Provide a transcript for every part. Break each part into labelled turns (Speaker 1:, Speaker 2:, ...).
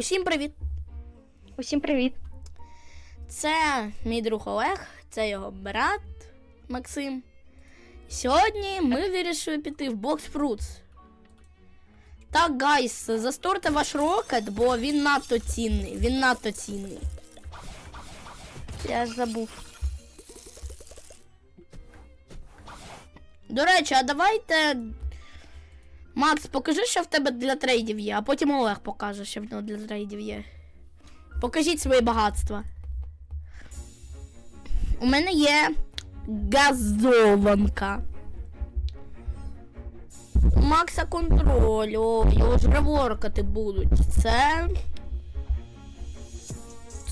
Speaker 1: Усім привіт!
Speaker 2: Усім привіт.
Speaker 1: Це мій друг Олег, це його брат Максим. Сьогодні ми вирішили піти в Box Fruits. Так, гайс, засторте ваш рокет, бо він надто цінний. Він надто цінний.
Speaker 2: Я ж забув.
Speaker 1: До речі, а давайте. Макс, покажи, що в тебе для трейдів є, а потім Олег покаже, що в нього для трейдів є. Покажіть свої багатства. У мене є газованка. Макса контроль, о, його ж реворкати будуть. Це.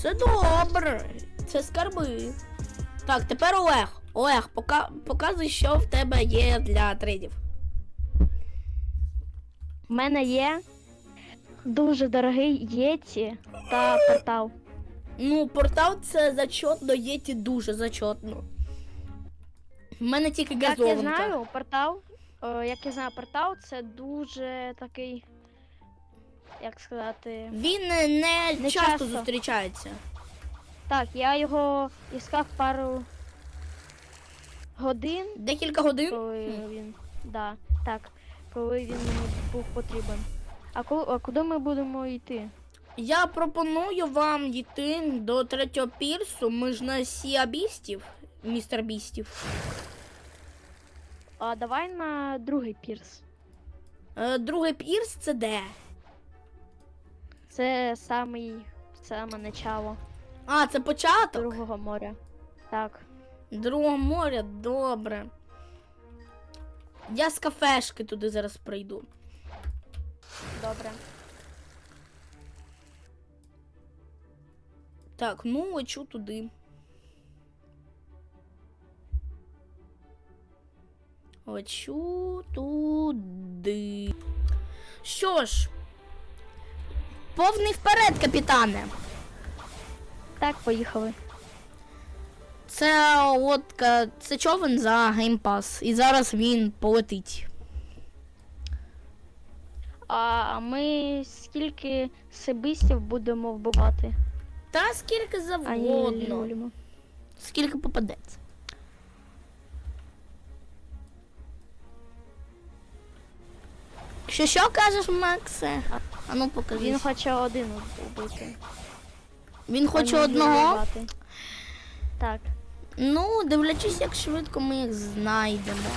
Speaker 1: Це добре. Це скарби. Так, тепер Олег. Олег, пока, показуй, що в тебе є для трейдів.
Speaker 2: У мене є дуже дорогий єті та портал.
Speaker 1: Ну, портал це зачетно, єті дуже зачетно. В мене тільки
Speaker 2: Як
Speaker 1: газованка.
Speaker 2: я знаю, портал. О, як я знаю, портал це дуже такий. Як сказати.
Speaker 1: Він не, не
Speaker 2: Не
Speaker 1: часто,
Speaker 2: часто.
Speaker 1: зустрічається.
Speaker 2: Так, я його іскав пару годин,
Speaker 1: Декілька годин.
Speaker 2: коли він. Да, так, коли він мені був потрібен. А, коли, а куди ми будемо йти?
Speaker 1: Я пропоную вам йти до третього пірсу. Ми ж на Сіа Бістів, містер Бістів.
Speaker 2: А давай на другий пірс.
Speaker 1: Е, другий пірс це де?
Speaker 2: Це самий саме начало
Speaker 1: А, це початок.
Speaker 2: другого моря. Так.
Speaker 1: Другого моря, добре. Я з кафешки туди зараз прийду.
Speaker 2: Добре.
Speaker 1: Так, ну лечу туди. Лечу туди. Що ж, повний вперед, капітане.
Speaker 2: Так, поїхали.
Speaker 1: Це лодка, це човен за геймпас. І зараз він полетить.
Speaker 2: А ми скільки сибистів будемо вбивати?
Speaker 1: Та скільки завгодно. Скільки попадеться. Що що кажеш, Максе? А ну покажи.
Speaker 2: Він
Speaker 1: Він,
Speaker 2: хоче один вбити.
Speaker 1: хоче одного.
Speaker 2: вбивати. Так.
Speaker 1: Ну, дивлячись, як швидко ми їх знайдемо.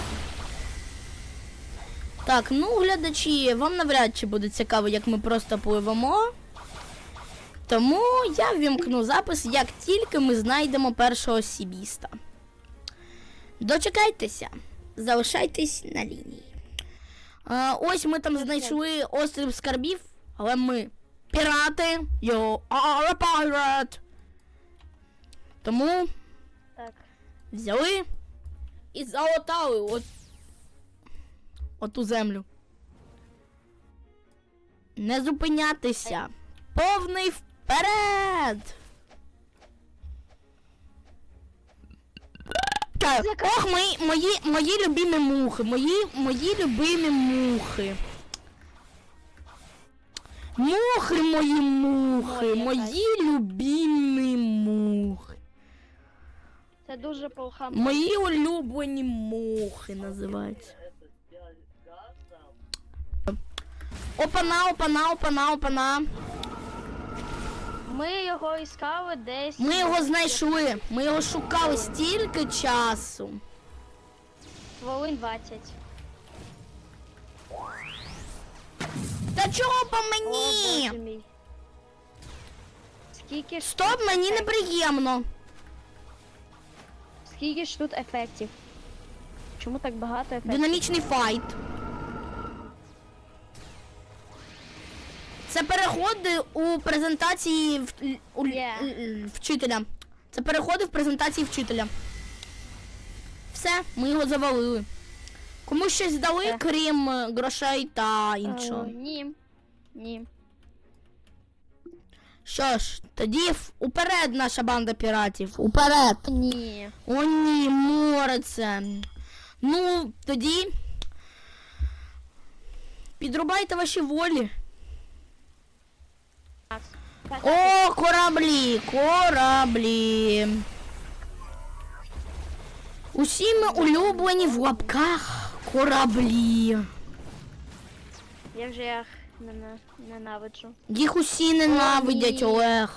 Speaker 1: Так, ну, глядачі, вам навряд чи буде цікаво, як ми просто пливемо. Тому я ввімкну запис, як тільки ми знайдемо першого сібіста. Дочекайтеся, залишайтесь на лінії. А, ось ми там знайшли острів скарбів, але ми пірати. You are a. Тому. Взяли і залатали от, оту землю. Не зупинятися. Повний вперед. Так, ох, мої, мої, мої любимі мухи, мої, мої любимі мухи. Мухи мої мухи, мої любимі мухи.
Speaker 2: Це дуже погано.
Speaker 1: Мої улюблені мухи називаються. Опана, опана, опана, опана.
Speaker 2: Ми його іскали десь.
Speaker 1: Ми його знайшли. Ми його шукали стільки часу.
Speaker 2: Хвилин 20.
Speaker 1: Та чого по
Speaker 2: О,
Speaker 1: мені?
Speaker 2: мій. Скільки ж
Speaker 1: Стоп, мені неприємно.
Speaker 2: Скільки ж тут ефектів? Чому так багато ефектів?
Speaker 1: Динамічний файт. Це переходи у презентації в, у, л- вчителя. Це переходи в презентації вчителя. Все, ми його завалили. Кому щось дали, крім е, грошей та
Speaker 2: Е,
Speaker 1: іншого.
Speaker 2: ні. Ні.
Speaker 1: Що ж, тоді уперед наша банда піратів. Уперед.
Speaker 2: Ні.
Speaker 1: О, ні, море це. Ну, тоді. Підрубайте ваші волі. О, кораблі, кораблі. Усі ми улюблені в лапках кораблі.
Speaker 2: Я вже їх нена- ненавиджу.
Speaker 1: Їх усі ненавидять,
Speaker 2: ні.
Speaker 1: Олег.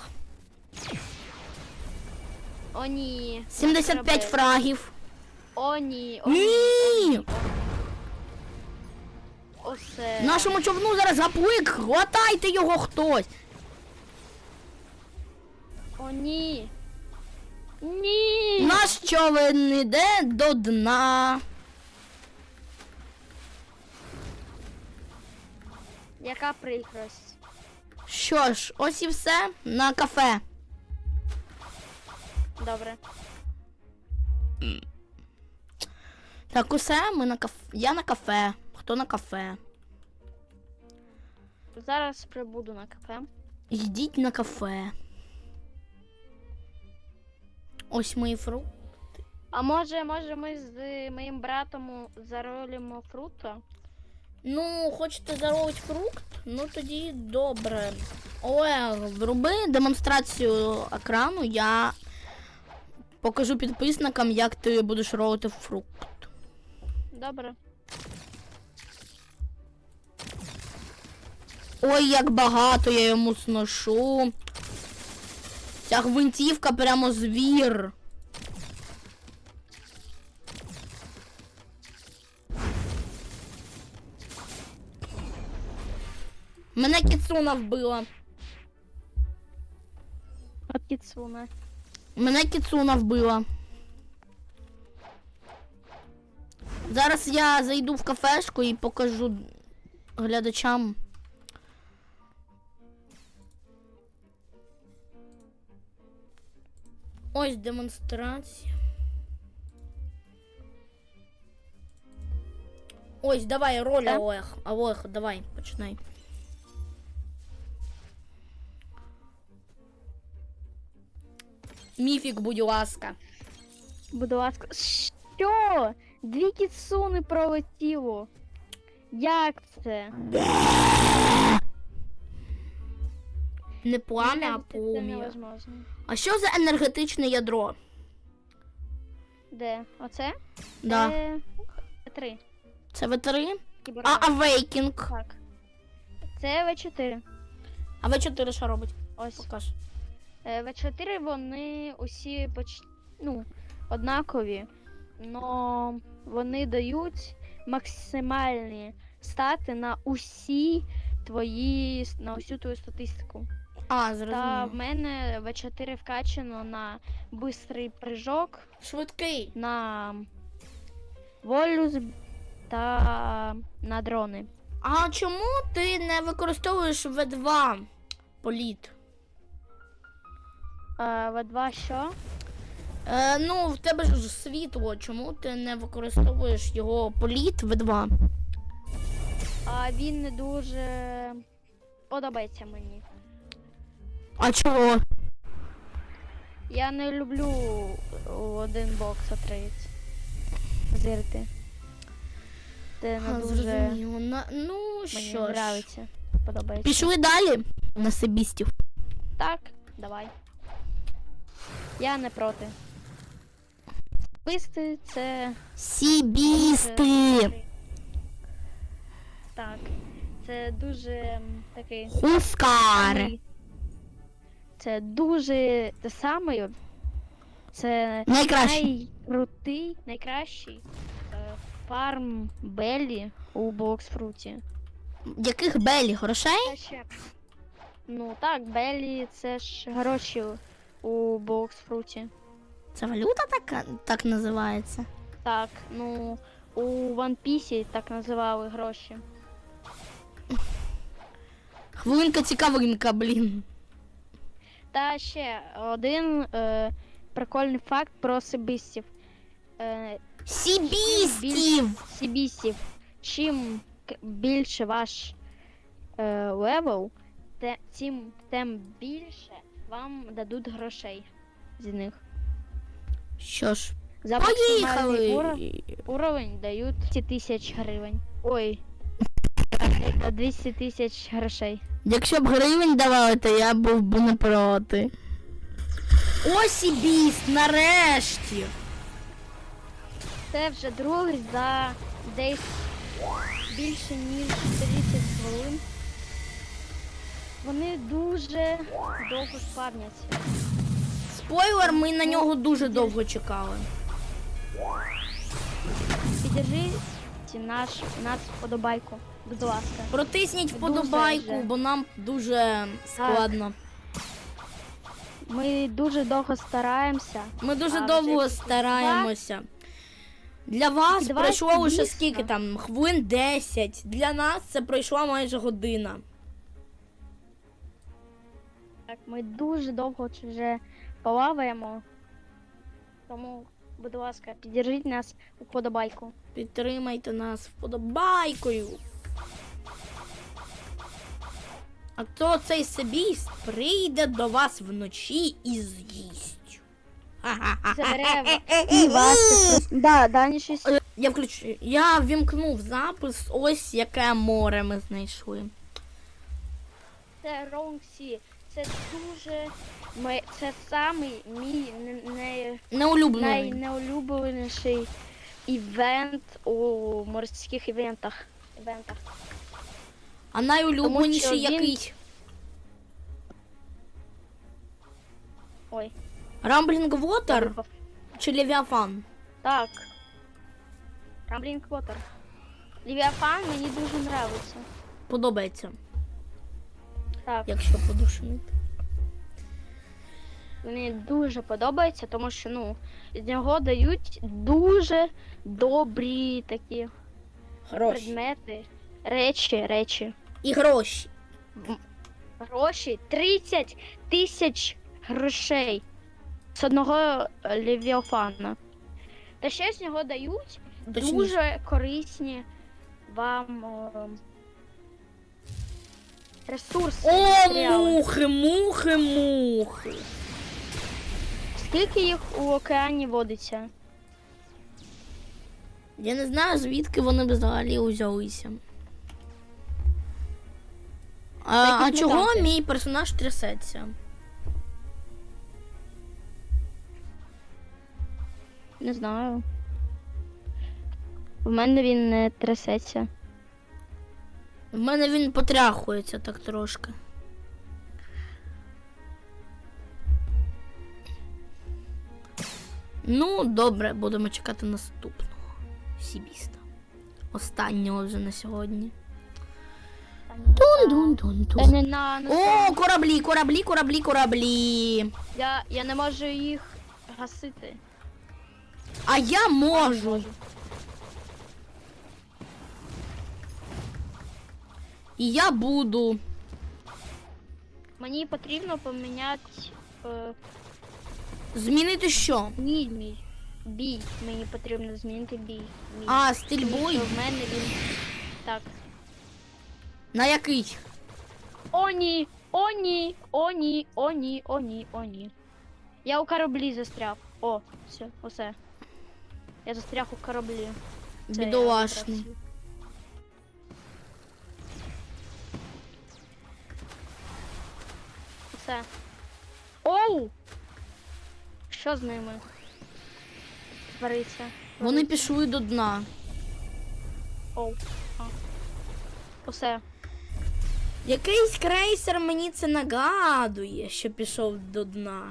Speaker 2: О, ні.
Speaker 1: 75
Speaker 2: Корабель.
Speaker 1: фрагів.
Speaker 2: О, ні. О, ні.
Speaker 1: Ні!
Speaker 2: Осе.
Speaker 1: Нашому човну зараз заплик. Хватайте його хтось.
Speaker 2: О, ні. Ні.
Speaker 1: Наш човен іде до дна.
Speaker 2: Яка прикрость.
Speaker 1: Що ж, ось і все на кафе.
Speaker 2: Добре.
Speaker 1: Так, усе, ми на кафе. Я на кафе. Хто на кафе?
Speaker 2: Зараз прибуду на кафе.
Speaker 1: Йдіть на кафе. Ось мої фру.
Speaker 2: А може, може ми з моїм братом заролимо фрута?
Speaker 1: Ну, хочете заролити фрукт? Ну тоді добре. Олег, вруби демонстрацію екрану, я покажу підписникам, як ти будеш ролити фрукт.
Speaker 2: Добре.
Speaker 1: Ой, як багато я йому сношу. Ця гвинтівка прямо звір. Мене кіцуна вбила.
Speaker 2: От кіцуне.
Speaker 1: Мене кіцуна вбила. Зараз я зайду в кафешку і покажу глядачам. Ось демонстрація. Ось, давай, роль. Олег. Олег, давай, починай. Міфік, будь ласка.
Speaker 2: Будь ласка. Що? Дві кіцуни пролетіло. Як це?
Speaker 1: Не пламя, а полум'я. А що за енергетичне ядро?
Speaker 2: Де? Оце?
Speaker 1: Да.
Speaker 2: Це... Три.
Speaker 1: Це В3?
Speaker 2: Кібернет.
Speaker 1: А Awakening.
Speaker 2: Так. Це В4.
Speaker 1: А В4 що робить?
Speaker 2: Ось.
Speaker 1: Покаж.
Speaker 2: Е, В4 вони усі поч... ну, однакові, но вони дають максимальні стати на усі твої на усю твою статистику.
Speaker 1: А,
Speaker 2: Та в мене В4 вкачано на бистрий прыжок,
Speaker 1: Швидкий.
Speaker 2: на волю та на дрони.
Speaker 1: А чому ти не використовуєш В2 політ?
Speaker 2: А, В2 що?
Speaker 1: Е, ну, в тебе ж світло. Чому ти не використовуєш його політ В2?
Speaker 2: А він не дуже подобається мені.
Speaker 1: А чого?
Speaker 2: Я не люблю один бокс отрить. Зирти. Це не
Speaker 1: А,
Speaker 2: дуже.
Speaker 1: На, ну,
Speaker 2: мені
Speaker 1: що ж.
Speaker 2: Подобається.
Speaker 1: Пішли далі на себістів.
Speaker 2: Так, давай. Я не проти. Писти це.
Speaker 1: Сібісти.
Speaker 2: Так. Це дуже такий.
Speaker 1: Хускари.
Speaker 2: самий- Це дуже те саме. Це
Speaker 1: Найкраще.
Speaker 2: найкрутий, найкращий е, фарм Беллі у Боксфруті.
Speaker 1: Яких белі грошей?
Speaker 2: Ну так, Беллі це ж гроші у Боксфруті.
Speaker 1: Це валюта така так називається.
Speaker 2: Так, ну у One Piece так називали гроші.
Speaker 1: Хвилинка цікавинка, блін.
Speaker 2: Та ще один е, прикольний факт про сибістів. Е,
Speaker 1: Сібістів!
Speaker 2: сибістів. Чим більше ваш е, левел, тим, тим більше вам дадуть грошей з них.
Speaker 1: Що ж,
Speaker 2: За максимальний
Speaker 1: поїхали!
Speaker 2: уровень дають 200 тисяч гривень. Ой. е, 200 тисяч грошей.
Speaker 1: Якщо б гривень давали, то я був би не проти. Ось і біст, нарешті.
Speaker 2: Це вже другий за десь більше ніж 30 хвилин. Вони дуже довго спавняться.
Speaker 1: Спойлер, ми на нього дуже довго чекали.
Speaker 2: Підержіть наш, наш вподобайку, будь ласка.
Speaker 1: Протисніть вподобайку, бо нам дуже складно.
Speaker 2: Ми дуже довго стараємося.
Speaker 1: Ми дуже
Speaker 2: А,
Speaker 1: довго
Speaker 2: вже
Speaker 1: стараємося. Для вас пройшло лише скільки там, хвилин 10. Для нас це пройшла майже година.
Speaker 2: Так, ми дуже довго вже плаваємо. Тому, будь ласка, піддержіть нас у вподобайку.
Speaker 1: Підтримайте нас вподобайкою. А то цей собіст прийде до вас вночі і з'їсть.
Speaker 2: Забере і вас. Да, Дані щось.
Speaker 1: Я включу. Я вімкнув запис. Ось яке море ми знайшли.
Speaker 2: Це Ронксі. Це дуже. Ми, це самий мій не, не,
Speaker 1: Неулюблений.
Speaker 2: найнеулюбленіший івент у морських івентах. івентах.
Speaker 1: А найулюбленіший
Speaker 2: Тому що він-
Speaker 1: який?
Speaker 2: Ой,
Speaker 1: Рамблінг
Speaker 2: випав.
Speaker 1: чи Левіафан?
Speaker 2: Так. Рамблінг Water. Лівіафан мені дуже нравиться.
Speaker 1: Подобається,
Speaker 2: Так,
Speaker 1: якщо подушнити.
Speaker 2: мені дуже подобається, тому що ну, з нього дають дуже добрі такі
Speaker 1: Гроші.
Speaker 2: предмети, речі, речі.
Speaker 1: І гроші.
Speaker 2: Гроші 30 тисяч грошей з одного е, левіафана. Та ще з нього дають
Speaker 1: Точніше.
Speaker 2: дуже корисні вам е, ресурси.
Speaker 1: О,
Speaker 2: матеріали.
Speaker 1: мухи, мухи, мухи.
Speaker 2: Скільки їх у океані водиться?
Speaker 1: Я не знаю, звідки вони взагалі узялися. А, а чого мій персонаж трясеться?
Speaker 2: Не знаю. В мене він не трясеться.
Speaker 1: В мене він потряхується так трошки. Ну, добре, будемо чекати наступного сібіста. Останнього вже на сьогодні.
Speaker 2: На
Speaker 1: О, кораблі, кораблі, кораблі, кораблі.
Speaker 2: я, я не можу їх гасити.
Speaker 1: А я можу. І я буду.
Speaker 2: Мені потрібно поміняти е,
Speaker 1: Змінити що?
Speaker 2: бій мій. Бій. Мені потрібно змінити бій. Мій.
Speaker 1: А, стиль
Speaker 2: Тому
Speaker 1: бою.
Speaker 2: що В мене він. Так.
Speaker 1: На який?
Speaker 2: О, ні! О, ні! О, ні! О, ні! О, ні! О, ні. Я у кораблі застряг. О, все, усе. Я застряг у кораблі. Це я
Speaker 1: Бідолашний.
Speaker 2: Усе. Оу! Що з ними? Твориться.
Speaker 1: Вони пішли до дна.
Speaker 2: Оу. Усе.
Speaker 1: Якийсь крейсер мені це нагадує, що пішов до дна.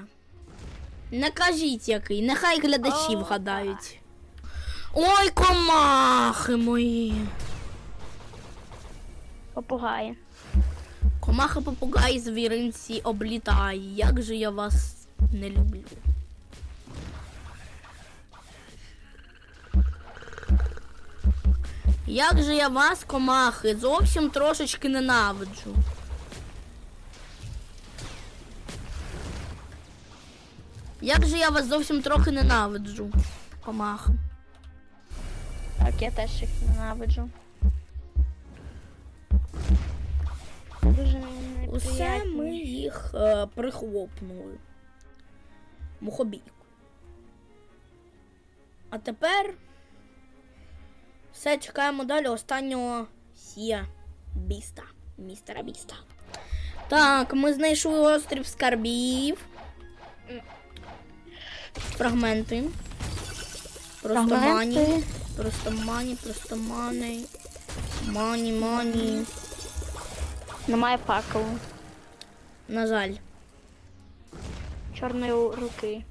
Speaker 1: Не кажіть який, нехай глядачі вгадають. Ой, комахи мої.
Speaker 2: Попугаї.
Speaker 1: Комаха попугай звіринці облітає. Як же я вас не люблю. Як же я вас, комахи, зовсім трошечки ненавиджу. Як же я вас зовсім трохи ненавиджу, комаха.
Speaker 2: Так, я теж їх ненавиджу. Дуже
Speaker 1: Усе ми їх е, прихлопнули. Мухобійку. А тепер все чекаємо далі останнього сія біста. Містера біста. Так, ми знайшли острів скарбів. Фрагменти. Просто мані. Просто мані, просто мані. Мані, мані.
Speaker 2: Немає факелу.
Speaker 1: На жаль.
Speaker 2: Чорної руки.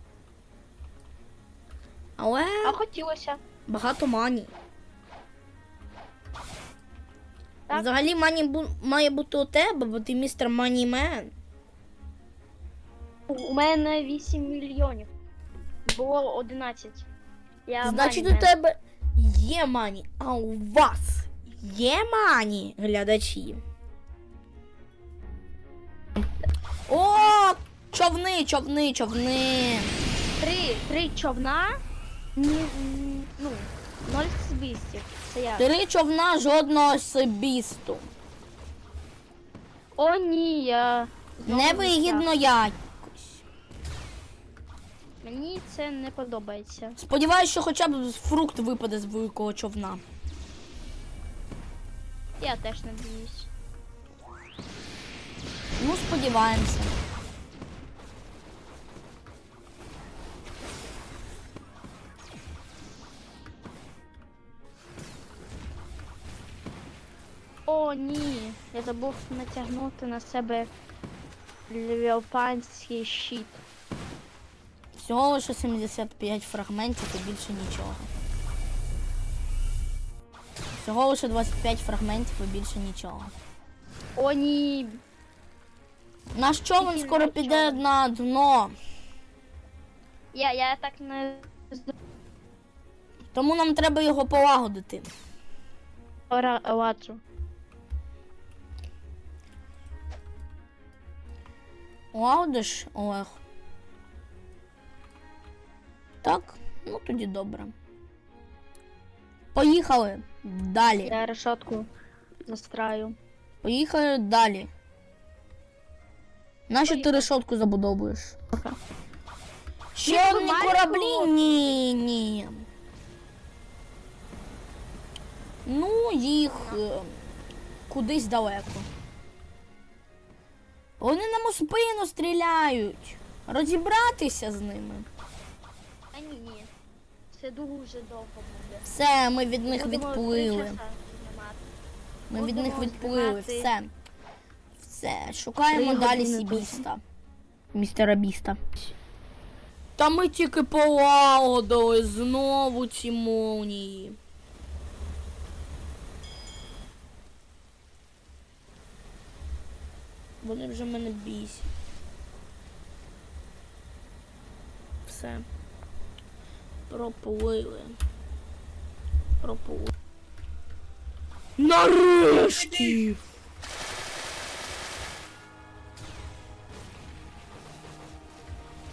Speaker 1: Але
Speaker 2: А хотілося.
Speaker 1: багато мані.
Speaker 2: Так.
Speaker 1: Взагалі мані бу- має бути у тебе, бо ти містер Манімен.
Speaker 2: У мене 8 мільйонів. Було 11. Я
Speaker 1: Значить, у тебе є мані, а у вас є мані, глядачі. Човни, човни, човни.
Speaker 2: Три, три човна. Ні, ну, ноль збістів. Це я.
Speaker 1: Три човна жодного сибісту.
Speaker 2: О, ні, я. знову
Speaker 1: Невигідно якось.
Speaker 2: Мені це не подобається.
Speaker 1: Сподіваюсь, що хоча б фрукт випаде з великого човна.
Speaker 2: Я теж надіюсь.
Speaker 1: Ну, сподіваємося.
Speaker 2: О, ні. Я забув натягнути на себе левіопанський щит.
Speaker 1: Всього лише 75 фрагментів і більше нічого. Всього лише 25 фрагментів і більше нічого.
Speaker 2: О, ні.
Speaker 1: Наш човен скоро
Speaker 2: на
Speaker 1: піде
Speaker 2: човен.
Speaker 1: на дно,
Speaker 2: Я, я так не
Speaker 1: тому нам треба його полагодити.
Speaker 2: зраджу.
Speaker 1: Лагодиш, Олег? Так, ну тоді добре. Поїхали далі.
Speaker 2: Я решетку застраю.
Speaker 1: Поїхали далі. Нащо ти решетку забудовуєш?
Speaker 2: Ага.
Speaker 1: Ще одні кораблі? Ні, ні. Ну, їх е, кудись далеко. Вони нам у спину стріляють. Розібратися з ними.
Speaker 2: А ні, ні. Це дуже довго буде.
Speaker 1: Все, ми від них
Speaker 2: Будемо
Speaker 1: відплили. Ми від них відплили. Все. Все. Шукаємо
Speaker 2: Три
Speaker 1: далі Сібіста. Містера Біста. Та ми тільки полагодили знову ці молнії. Вони вже мене бісять. Все. Проплили. Проплили. Нарешті!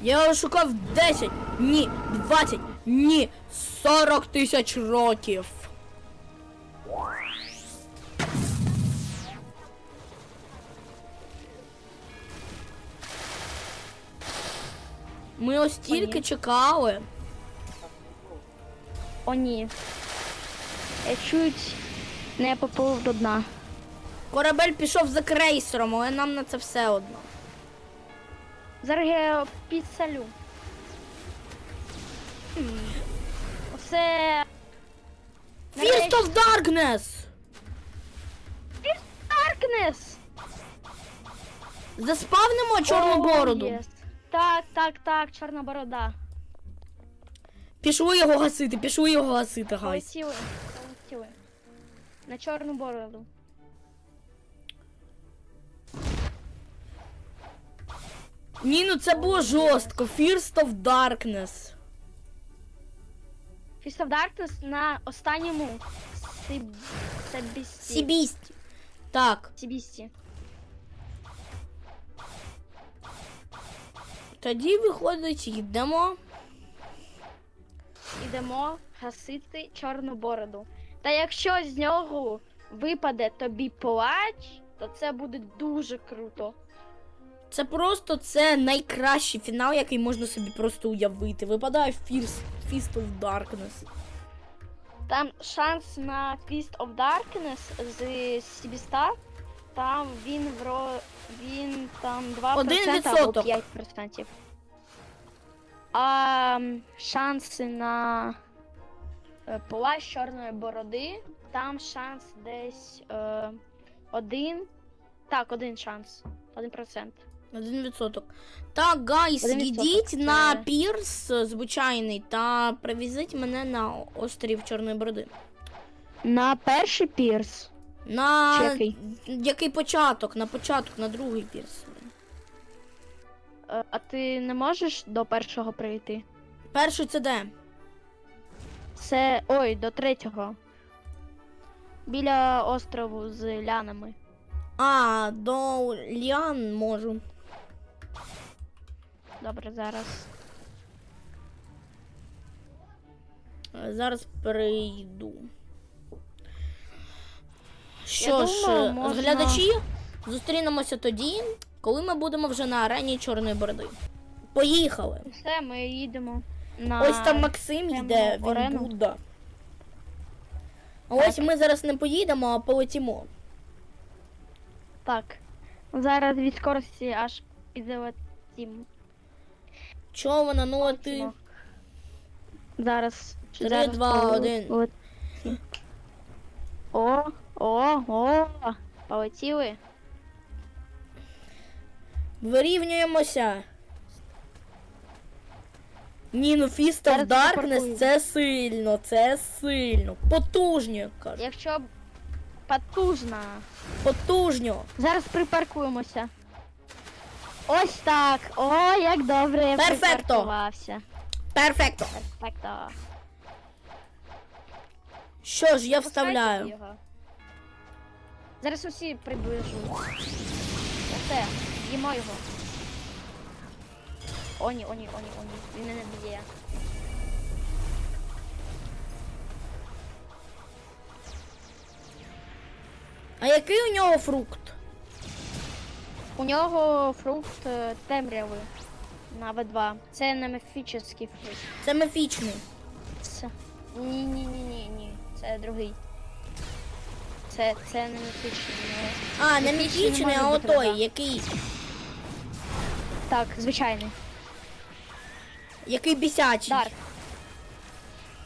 Speaker 1: Я його шукав 10, ні, 20, ні, 40 тисяч років. Ми ось тільки
Speaker 2: Ні.
Speaker 1: чекали.
Speaker 2: О, ні. Я чуть не поплив до дна.
Speaker 1: Корабель пішов за крейсером, але нам на це все одно.
Speaker 2: Зараз я підсалю. Хм. Оце.
Speaker 1: Fist of Darkness!
Speaker 2: Даркнес!
Speaker 1: Заспавнимо чорну бороду.
Speaker 2: Так, так, так, чорна борода.
Speaker 1: Пішли його гасити, пішли його гасити, гайс.
Speaker 2: Полетіли, полетіли. На чорну бороду.
Speaker 1: Ні, ну це було жорстко. First of Darkness.
Speaker 2: Fist of Darkness на останньому Сиб... Сибісті.
Speaker 1: Так,
Speaker 2: Сибісті.
Speaker 1: Тоді виходить, йдемо.
Speaker 2: Ідемо гасити чорну бороду. Та якщо з нього випаде тобі плач, то це буде дуже круто.
Speaker 1: Це просто це найкращий фінал, який можна собі просто уявити. Випадає Fist, Fist of Darkness.
Speaker 2: Там шанс на Fist of Darkness з Сібіста. Там він вро... він там 2%
Speaker 1: Один
Speaker 2: або 5%. А шанси на е, плащ чорної бороди, там шанс десь е, один. Так, один шанс. Один процент.
Speaker 1: Один відсоток. Так, гайс,
Speaker 2: відсоток,
Speaker 1: на
Speaker 2: це-
Speaker 1: пірс звичайний та привізіть мене на острів Чорної Бороди.
Speaker 2: На перший пірс.
Speaker 1: На
Speaker 2: Чи який?
Speaker 1: початок? На початок, на другий пірс.
Speaker 2: Е, А ти не можеш до першого прийти?
Speaker 1: Перший це де?
Speaker 2: Це. Ой, до третього. Біля острову з лянами.
Speaker 1: А, до Ліан можу.
Speaker 2: Добре, зараз.
Speaker 1: Е, Зараз перейду. Що ж,
Speaker 2: думаю,
Speaker 1: е,
Speaker 2: можна-
Speaker 1: глядачі, зустрінемося тоді, коли ми будемо вже на арені Чорної Бороди. Поїхали!
Speaker 2: Все, ми їдемо на.
Speaker 1: Ось там Максим йде, він
Speaker 2: арену.
Speaker 1: Будда. А ось ми зараз не поїдемо, а полетімо.
Speaker 2: Так. Зараз від скорості аж підлетім.
Speaker 1: Чого вона, ну а ти.
Speaker 2: Зараз.
Speaker 1: Три,
Speaker 2: зараз
Speaker 1: два, один.
Speaker 2: О, о, о, полетіли.
Speaker 1: Вирівнюємося. Ні, ну Fist of
Speaker 2: Зараз
Speaker 1: Darkness це сильно, це сильно. Потужньо, як кажуть.
Speaker 2: Якщо б потужна.
Speaker 1: Потужньо.
Speaker 2: Зараз припаркуємося. Ось так. О, як добре я
Speaker 1: Перфекто.
Speaker 2: припаркувався.
Speaker 1: Перфекто.
Speaker 2: Перфекто.
Speaker 1: Що ж, я
Speaker 2: Пускайте
Speaker 1: вставляю.
Speaker 2: його. Зараз усі приближу. Все, їмо його. Оні, оні, оні, оні. Він мене б'є.
Speaker 1: А який у нього фрукт?
Speaker 2: У нього фрукт е, темряви на В2. Це не міфічний фрукт.
Speaker 1: Це міфічний.
Speaker 2: Це... Ні, ні, ні, ні, ні. Це другий. Це, це не міфічний. ну.
Speaker 1: А, не
Speaker 2: Міфічний
Speaker 1: а отой, який.
Speaker 2: Так, звичайний.
Speaker 1: Який бісячий.
Speaker 2: Дарк.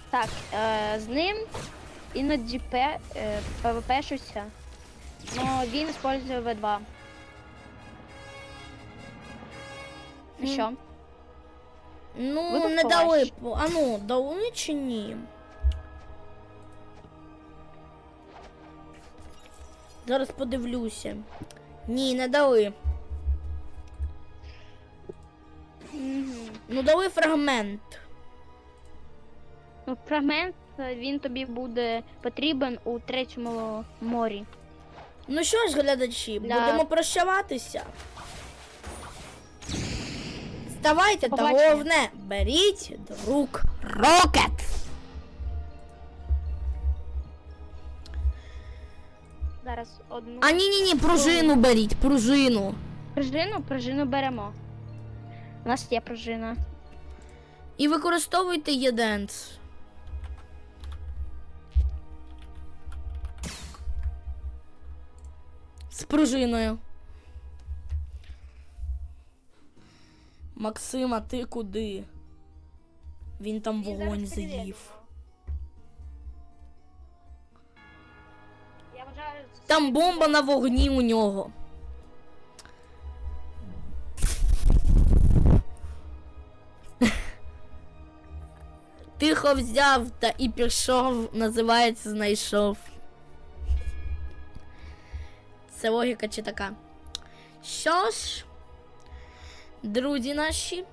Speaker 2: Так, е, з ним іноді П, е, ПВП-шуся. Но він использує В2. Ну що?
Speaker 1: Ну, не дали. б- А ну, дали чи ні? Зараз подивлюся. Ні, не дали. Ну, дали фрагмент.
Speaker 2: Ну, фрагмент е, він тобі буде потрібен у третьому морі.
Speaker 1: Ну що ж, глядачі,
Speaker 2: Да.
Speaker 1: будемо прощаватися. Ставайте та головне, беріть до рук рокет.
Speaker 2: Зараз одну
Speaker 1: А ні, ні, ні, пружину беріть, пружину.
Speaker 2: пружину, пружину беремо. У нас є пружина.
Speaker 1: І використовуйте єденц. З пружиною. Максима, ти куди? Він там вогонь заїв. Там бомба на вогні у нього. Тихо взяв та і пішов, називається знайшов. Це логіка чи така. Що ж, друзі наші.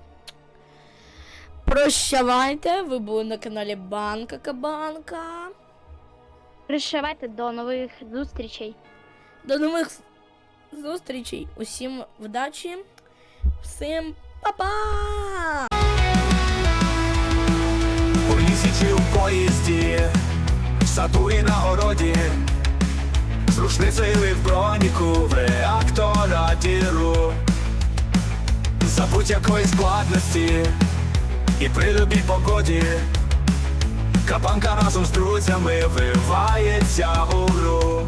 Speaker 1: Прощавайте, ви були на каналі Банка Кабанка.
Speaker 2: Пришивайте до нових зустрічей.
Speaker 1: До нових зустрічей. Усім вдачі. Всім па-па!
Speaker 3: У лісі чи у поїзді, в саду і на городі, з рушницею в броніку, в реактора діру, за будь-якої складності і при любій погоді, кабанка разом з друзями вивається у гру.